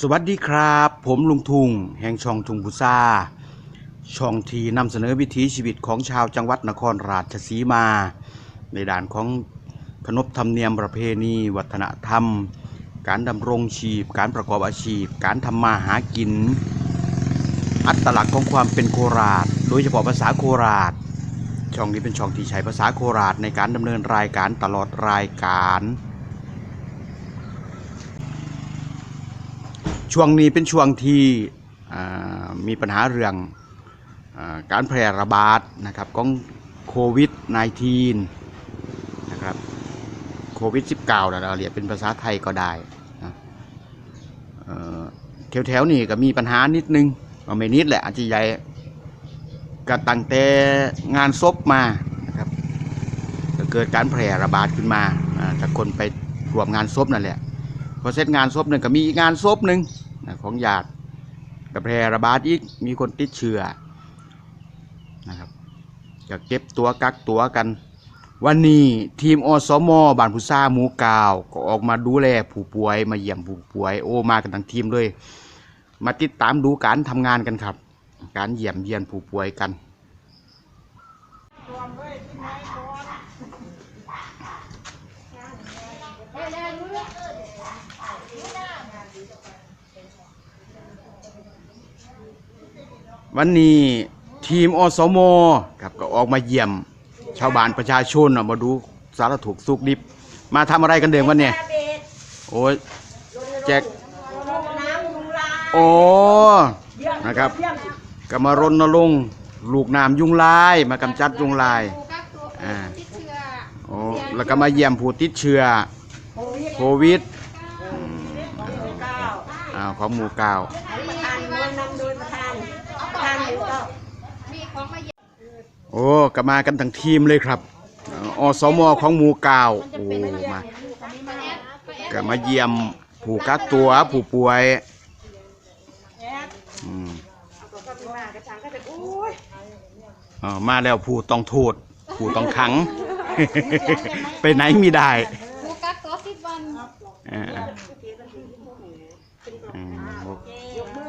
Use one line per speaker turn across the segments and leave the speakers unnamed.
สวัสดีครับ ผมลุงทุง แห่งช่องทุงบุษาช่องที่นำเสนอวิถีชีวิตของชาวจังหวัดนครราชสีมา ในด่านของขนบธรรมเนียมประเพณี วัฒนธรรม การดำรงชีพ การประกอบอาชีพ การทำมาหากิน อัตลักษณ์ของความเป็นโคราช โดยเฉพาะภาษาโคราช ช่องนี้เป็นช่องที่ใช้ภาษาโคราชในการดำเนินรายการตลอดรายการ ช่วงนี้เป็นช่วงที่มีปัญหาเรื่องอการแพร่ระบาดนะครับของโควิด -19 นะครับโควิด -19 เราเรียกเป็นภาษาไทยก็ได้นะแถวๆนี้ก็มีปัญหานิดนึงไม่นิดแหละอาจจะใหญ่ก็ตั้งแต่งานศพมานะครับก็เกิดการแพร่ระบาดขึ้นมาอ่าจากคนไปรวมงานศพนั่นแหละพอเสร็จงานศพหนึ่งก็มีอีกงานศพหนึ่ง นะของญาติกับแพร่ระบาดอีกมีคนติดเชื้อนะครับก็เก็บตัวกักตัวกัน วันนี้ทีมอสมบ้านพุซ่าหมูกาวก็ออกมาดูแลผู้ป่วยมาเยี่ยมผู้ป่วย โอ้มากันทั้งทีมเลย มาติดตามดูการทำงานกันครับ การเยี่ยมเยียนผู้ป่วยกัน วันนี้ทีมอสมครับก็ออกมาเยี่ยม ชาวบ้านประชาชนมาดูสารถูกสุกดิบ มาทำอะไรกันเดิมวันเนี่ยโอ้ยแจกโอ้นะครับก็มารณรงค์ลูกน้ำยุงลาย มากำจัดยุงลายอ่าโอ้แล้วก็มาเยี่ยมผู้ติดเชื้อโควิดอืมอ่าของหมู่เก้าา
นหรือก็
มีของมาเยี่ยม
โอ้ก็มากันทั้งทีมเลยครับอสมของหมูก้าโอ้มาก็มาเยี่ยมผู้กักตัวผู้ป่วยอืม
ก็ที่มากระชังก็จะโอ้ย
อ่ามาแล้วผู้ต้องโทษผู้ต้องขัง ไปไหนม่ได้ อ่าอืม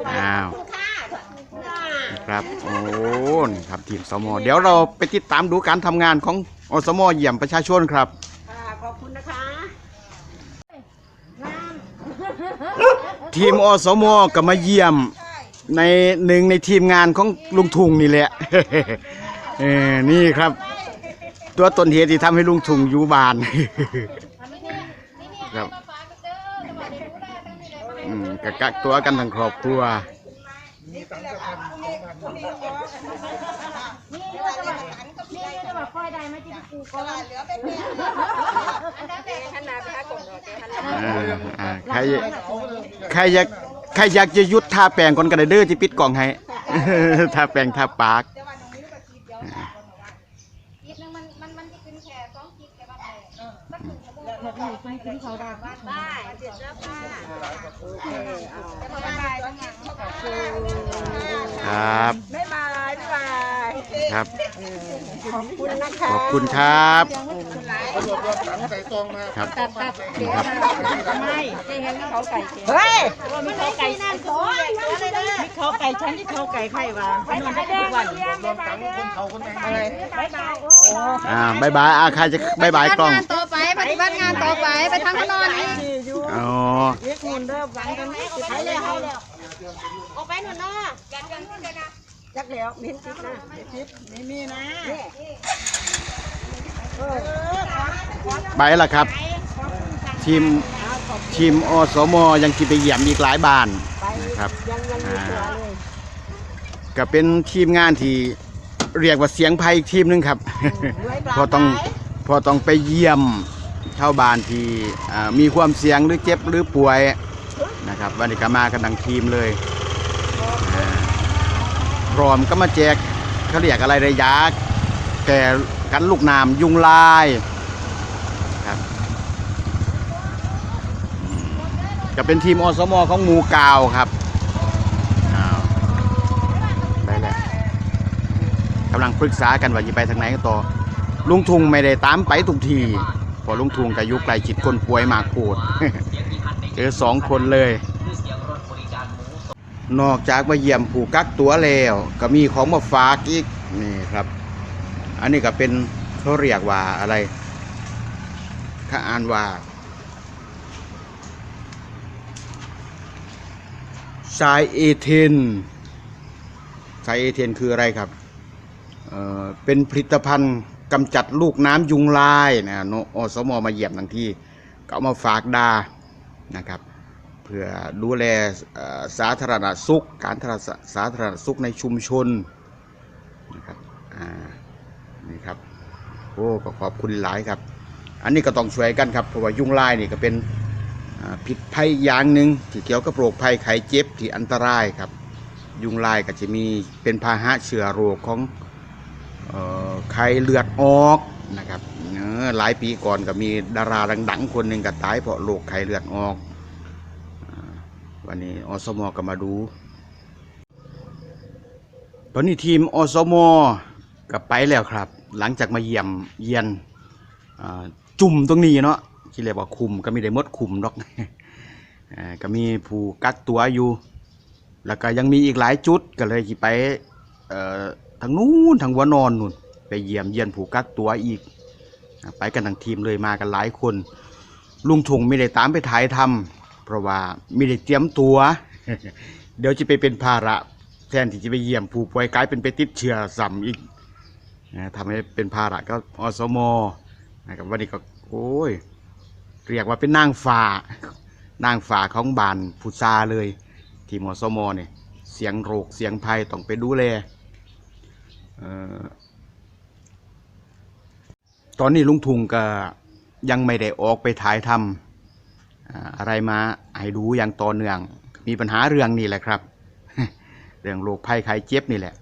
อ้าวครับโอ้นี่ครับทีมสมเดี๋ยวเราไปติดตามดูการทำงานของอสมเยี่ยมประชาชนครับ
ค่ะขอบคุณนะคะ
ทีมอสมก็มาเยี่ยมในหนึ่งในทีมงานของลุงทุงนี่แหละเออนี่ครับ ตัวต้นเหตุที่ทำให้ลุงทุงอยู่บ้าน ครับ
มาฝากกันเด้อสวัสดีดูแลทั้งนี้เลย
อืมก็กักตัวกันทั้งครอบครัว
นี่ด้วยจะแบบนี่ด้วยจะแบบคอยได้ไหมที่กูก็เหลือเป็นอันนั้นแต่
ขนาดพระกงเราะ
อ่าใครใครอยากใครอยากจะยุดทาแปลงก่อนกระเด้อที่ปิดกล่องให้ทาแปลงทาปาก
คิดนึงมันมันมันจะขึ้นแค่สองคิดแค่บ้างเลยสักหนึ่งชั่วโม งแล้วก็ไปกินเขาได้บ้านได้เจ็ดเสื้อผ้าจะมาบายทั้งงาน
ครับ
บ๊ายบายบ๊ายบาย
ครับ
ขอบคุณนะคะ
ขอบคุณครับครับ
ตัดตัดเดี๋ยวไม่จะเห็นเขาไก่เจ๊
เฮ้ย
มีเขาไก่นั่นสอยเลยนะ
เขาไก่ฉันที่เขาไก่ไข่วะไปนอนได้ทุกวันอะไรบ๊ายบาย
อ่าบายบายอาใครจะบายบายกล้อง
งานต่อไปฏิบัติงานต่อไปไปทางข้างนอนนี่
นี่อยู่
อ๋อ
เรียกเงินเด้อหวังกันไม่ติดให้เลยให้แล้ว
ออกไปหนุนเนาะกันกันกันนะ
จักแล้วมีทิปนะมีทิปไม่มีนะเออ
ไปละครับ ทีมทีมอสมยังที่ไปเยี่ยมอีกหลายบ้านนะครับ
ยังยังมีตัวเลย
ก็เป็นทีมงานที่เรียกว่าเสียงภัยอีกทีมหนึงครับ พอต้องพอต้องไปเยี่ยม ชาวบ้านที่มีความเสี่ยงหรือเจ็บหรือป่วยนะครับวันนี้ก็มากันทั้งทีมเลยพร้อมก็มาแจกเขาเรียกอะไรระยะแก่กันลูกน้ำยุงลายครับอืมก็เป็นทีมอสมของมูกาวครับอ้าวไปแล้วกำลังปรึกษากันว่าจะไปทางไหนกันต่อลุงทุงไม่ได้ตามไปทุกที พอลุงทุงกับยุไกลจิตคนป่วยมากโคตรเจอสองคนเลย นอกจากมาเยี่ยมผู้กักตัวแล้ว ก็มีของมาฝากอีกนี่ครับ อันนี้ก็เป็นเขาเรียกว่าอะไรถ้าอ่านว่าสายเอเทนสายเอเทนคืออะไรครับเออเป็นผลิตภัณฑ์ กำจัดลูกน้ำยุงลายนะโนอสมมาเยี่ยมทั้งที่ก็เอามาฝากดานะครับ เพื่อดูแลสาธารณสุข การสาธารณสุขในชุมชนนะครับอ่านี่ครับโอ้ก็ขอบคุณหลายครับ อันนี้ก็ต้องช่วยกันครับเพราะว่ายุงลายนี่ก็เป็นผิดภัยอย่างหนึ่งที่เกี่ยวกับโรคภัยไข้เจ็บที่อันตรายครับ ยุงลายก็จะมีเป็นพาหะเชื้อโรคของ ไข้เลือดออกนะครับหลายปีก่อนก็มีดาราดังๆ คนหนึ่งก็ตายเพราะโรคไข้เลือดออก วันนี้อสมก็มาดู ตอนนี้ทีมอสมก็ไปแล้วครับ หลังจากมาเยี่ยมเยียนจุ่มตรงนี้เนาะที่เรียกว่าคุมก็มีได้มดคุมดอกก็มีผู้กักตัวอยู่ แล้วก็ยังมีอีกหลายจุดก็เลยไป ทางนู้นทางหัวนอนนู่น ไปเยี่ยมเยียนผู้กักตัวอีก ไปกันทั้งทีมเลยมากันหลายคน ลุงทงไม่ได้ตามไปถ่ายทำเพราะว่าไม่ได้เตรียมตัว เดี๋ยวจะไปเป็นภาระแทนที่จะไปเยี่ยมผู้ป่วยกลายเป็นไปติดเชื้อซ้ำอีกทำให้เป็นภาระก็อสมนะครับวันนี้ก็โอ้ยเรียกว่าเป็นนางฟ้านางฟ้าของบานพุทราเลย ที่มอสมเนี่ยเสียงโรคเสียงภัยต้องไปดูแล ตอนนี้ลุงทุงก็ยังไม่ได้ออกไปถ่ายทำอะไรมาให้ดูอย่างต่อเนื่อง มีปัญหาเรื่องนี่แหละครับ เรื่องโรคภัยไข้เจ็บนี่แหละ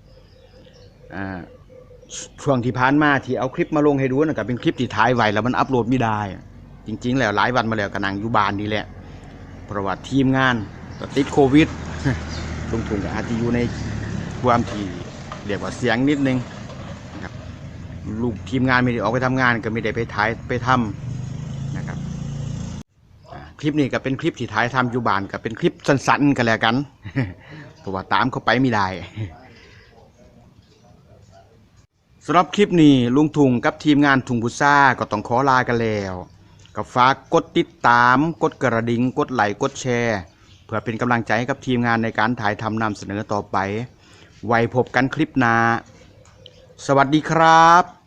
ช่วงที่ผ่านมาที่เอาคลิปมาลงให้ดูนะก็เป็นคลิปที่ถ่ายไว้แล้วมันอัปโหลดไม่ได้ จริง ๆ แล้วหลายวันมาแล้วก็นังอยู่บ้านนี่แหละเพราะว่าทีมงานติดโควิดลุงทุงก็อาจจะอยู่ในความที่ เรียกว่าเสียงนิดนึงนะครับลูกทีมงานไม่ได้ออกไปทำงานก็ไม่ได้ไปถ่ายไปทำนะครับคลิปนี้ก็เป็นคลิปที่ถ่ายทำอยู่บ้านก็เป็นคลิปสั้นๆกันแล้วกันเพราะว่าตามเข้าไปไม่ได้สำหรับคลิปนี้ลุงทุงกับทีมงานทุงบุซ่าก็ต้องขอลากันแล้วก็ฝากกดติดตาม กดกระดิ่งกดไลค์กดแชร์ เพื่อเป็นกำลังใจให้กับทีมงานในการถ่ายทำนำเสนอต่อไป ไว้พบกันคลิปหน้า สวัสดีครับ